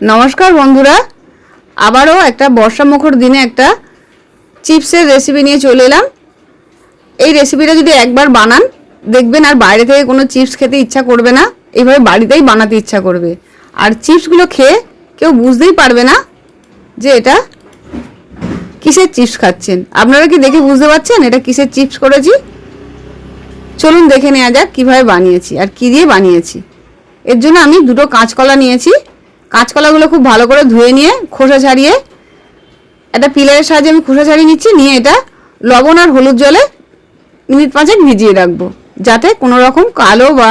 নমস্কার বন্ধুরা। আবারও একটা বর্ষা মুখর দিনে একটা চিপসের রেসিপি নিয়ে চলে এলাম। এই রেসিপিটা যদি একবার বানান, দেখবেন আর বাইরে থেকে কোনো চিপস খেতে ইচ্ছা করবে না। এইভাবে বাড়িতেই বানাতে ইচ্ছা করবে। আর চিপসগুলো খেয়ে কেউ বুঝতেই পারবে না যে এটা কিসের চিপস খাচ্ছেন। আপনারা কি দেখে বুঝতে পারছেন এটা কিসের চিপস করেছি? চলুন দেখে নেওয়া যাক কীভাবে বানিয়েছি আর কী দিয়ে বানিয়েছি। এর জন্য আমি দুটো কাঁচকলা নিয়েছি। কাঁচকলাগুলো খুব ভালো করে ধুয়ে নিয়ে, খোসা ছাড়িয়ে, একটা পিলারের সাহায্যে আমি খোসা ছাড়িয়ে নিচ্ছি, নিয়ে এটা লবণ আর হলুদ জলে মিনিট পাঁচেক ভিজিয়ে রাখব, যাতে কোনো রকম কালো বা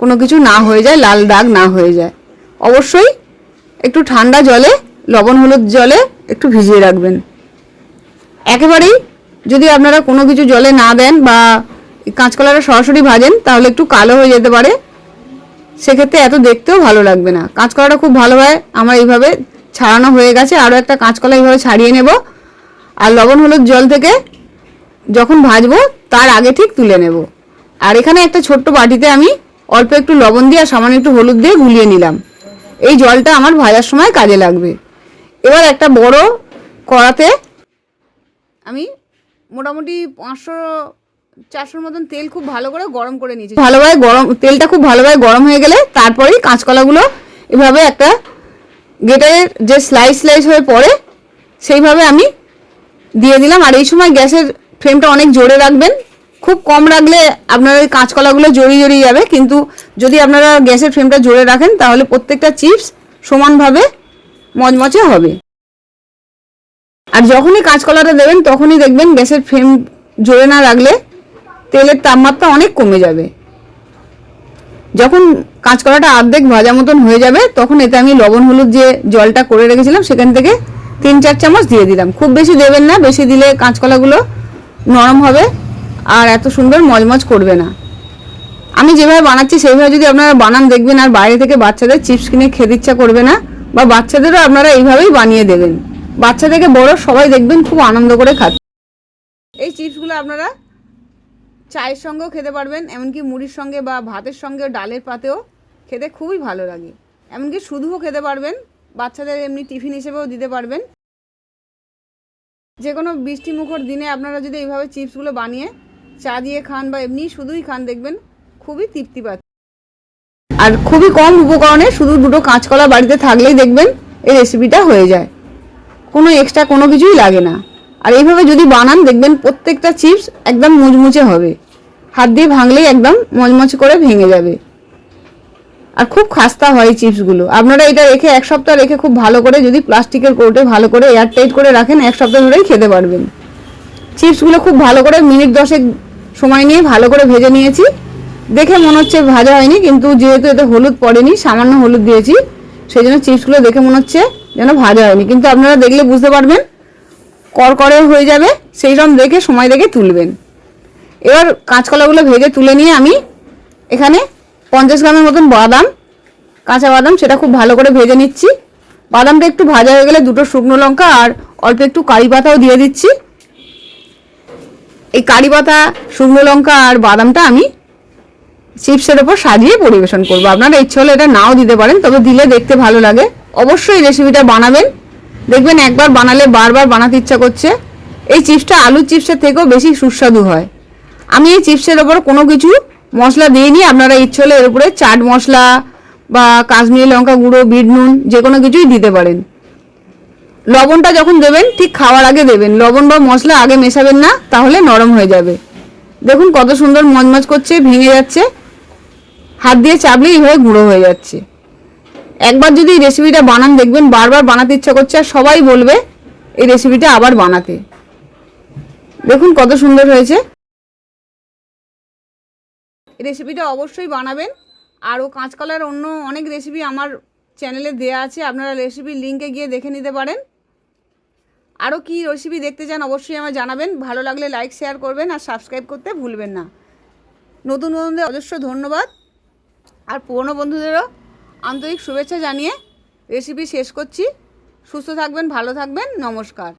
কোনো কিছু না হয়ে যায়, লাল দাগ না হয়ে যায়। অবশ্যই একটু ঠান্ডা জলে, লবণ হলুদ জলে একটু ভিজিয়ে রাখবেন। একেবারেই যদি আপনারা কোনো কিছু জলে না দেন বা কাঁচকলাটা সরাসরি ভাজেন, তাহলে একটু কালো হয়ে যেতে পারে। সেক্ষেত্রে এত দেখতেও ভালো লাগবে না। কাঁচকলাটা খুব ভালো হয়। আমার এইভাবে ছাড়ানো হয়ে গেছে। আরও একটা কাঁচকলা এইভাবে ছাড়িয়ে নেব। আর লবণ, হলুদ, জল থেকে যখন ভাজবো, তার আগে ঠিক তুলে নেব। আর এখানে একটা ছোট্ট বাটিতে আমি অল্প একটু লবণ দিয়ে আর সামান্য একটু হলুদ দিয়ে গুলিয়ে নিলাম। এই জলটা আমার ভাজার সময় কাজে লাগবে। এবার একটা বড় কড়াতে আমি মোটামুটি পাঁচশো চারশোর মতন তেল খুব ভালো করে গরম করে নিয়েছি। ভালোভাবে গরম, তেলটা খুব ভালোভাবে গরম হয়ে গেলে তারপরেই কাঁচকলাগুলো এভাবে একটা গেটারের যে স্লাইস স্লাইস হয়ে পড়ে, সেইভাবে আমি দিয়ে দিলাম। আর এই সময় গ্যাসের ফ্লেমটা অনেক জোরে রাখবেন। খুব কম রাখলে আপনার ওই কাঁচকলাগুলো জড়িয়ে জড়িয়ে যাবে। কিন্তু যদি আপনারা গ্যাসের ফ্লেমটা জোরে রাখেন, তাহলে প্রত্যেকটা চিপস সমানভাবে মচমচে হবে। আর যখনই কাঁচকলাটা দেবেন, তখনই দেখবেন গ্যাসের ফ্লেম জোরে না রাখলে তেলের তাপমাত্রা অনেক কমে যাবে। যখন কাঁচকলাটা অর্ধেক ভাজা মতন হয়ে যাবে, তখন এতে আমি লবণ, হলুদ যে জলটা করে রেখেছিলাম, সেখান থেকে তিন চার চামচ দিয়ে দিলাম। খুব বেশি দেবেন না, বেশি দিলে কাঁচকলাগুলো নরম হবে আর এত সুন্দর মজমজ করবে না। আমি যেভাবে বানাচ্ছি, সেইভাবে যদি আপনারা বানান, দেখবেন আর বাইরে থেকে বাচ্চাদের চিপস কিনে খেতে ইচ্ছা করবে না, বা বাচ্চাদেরও আপনারা এইভাবেই বানিয়ে দেবেন। বাচ্চা থেকে বড় সবাই দেখবেন খুব আনন্দ করে খাচ্ছে। এই চিপসগুলো আপনারা চায়ের সঙ্গেও খেতে পারবেন, এমনকি মুড়ির সঙ্গে বা ভাতের সঙ্গে ডালের পাতেও খেতে খুবই ভালো লাগে। এমনকি শুধুও খেতে পারবেন, বাচ্চাদের এমনি টিফিন হিসেবেও দিতে পারবেন। যে কোনো বৃষ্টি মুখর দিনে আপনারা যদি এইভাবে চিপসগুলো বানিয়ে চা দিয়ে খান বা এমনি শুধুই খান, দেখবেন খুবই তৃপ্তি পাচ্ছে আর খুবই কম উপকরণে শুধু দুটো কাঁচকলা বাড়িতে থাকলেই দেখবেন এই রেসিপিটা হয়ে যায়। কোনো এক্সট্রা কোনো কিছুই লাগে না। আর এইভাবে যদি বানান, দেখবেন প্রত্যেকটা চিপস একদম মুচমুচে হবে। হাত দিয়ে ভাঙলেই একদম মচমচ করে ভেঙে যাবে। আর খুব খাস্তা হয় চিপসগুলো। আপনারা এটা রেখে এক সপ্তাহ রেখে খুব ভালো করে যদি প্লাস্টিকের কোটে ভালো করে এয়ারটাইট করে রাখেন, এক সপ্তাহ ধরেই খেতে পারবেন। চিপসগুলো খুব ভালো করে মিনিট দশেক সময় নিয়ে ভালো করে ভেজে নিয়েছি। দেখে মনে হচ্ছে ভাজা হয়নি, কিন্তু যেহেতু এতে হলুদ পড়েনি, সামান্য হলুদ দিয়েছি, সেই জন্য চিপসগুলো দেখে মনে হচ্ছে যেন ভাজা হয়নি। কিন্তু আপনারা দেখলে বুঝতে পারবেন করকরে হয়ে যাবে সেই রকম দেখে, সময় দেখে তুলবেন। এবার কাঁচকলাগুলো ভেজে তুলে নিয়ে আমি এখানে পঞ্চাশ গ্রামের মতন বাদাম, কাঁচা বাদাম, সেটা খুব ভালো করে ভেজে নিচ্ছি। বাদামটা একটু ভাজা হয়ে গেলে দুটো শুকনো লঙ্কা আর অল্প একটু কারি পাতাও দিয়ে দিচ্ছি। এই কারি পাতা, শুকনো লঙ্কা আর বাদামটা আমি চিপসের ওপর সাজিয়ে পরিবেশন করব। আপনারা ইচ্ছে হলে এটা নাও দিতে পারেন, তবে দিলে দেখতে ভালো লাগে। অবশ্যই রেসিপিটা বানাবেন। দেখবেন একবার বানালে বারবার বানাতে ইচ্ছা করছে। এই চিপসটা আলুর চিপসের থেকেও বেশি সুস্বাদু হয়। আমি এই চিপসের ওপর কোনো কিছু মশলা দিইনি। আপনারা ইচ্ছে হলে এর উপরে চাট মশলা বা কাশ্মীরি লঙ্কা গুঁড়ো, বিট নুন, যে কোনো কিছুই দিতে পারেন। লবণটা যখন দেবেন, ঠিক খাওয়ার আগে দেবেন। লবণ বা মশলা আগে মেশাবেন না, তাহলে নরম হয়ে যাবে। দেখুন কত সুন্দর মজমজ করছে, ভেঙে যাচ্ছে। হাত দিয়ে চাপলে এইভাবে গুঁড়ো হয়ে যাচ্ছে। একবার যদি রেসিপিটা বানান, দেখবেন বারবার বানাতে ইচ্ছা করছে আর সবাই বলবে এই রেসিপিটা আবার বানাতে। দেখুন কত সুন্দর হয়েছে। এই রেসিপিটা অবশ্যই বানাবেন। আরও কাঁচকলার অন্য অনেক রেসিপি আমার চ্যানেলে দেয়া আছে, আপনারা রেসিপির লিঙ্কে গিয়ে দেখে নিতে পারেন। আরও কী রেসিপি দেখতে চান অবশ্যই আমায় জানাবেন। ভালো লাগলে লাইক শেয়ার করবেন আর সাবস্ক্রাইব করতে ভুলবেন না। নতুন বন্ধুদের অজস্র ধন্যবাদ। আর পুরনো বন্ধুদেরও আন্তরিক শুভেচ্ছা জানিয়ে রেসিপি শেষ করছি। সুস্থ থাকবেন ভালো থাকবেন নমস্কার।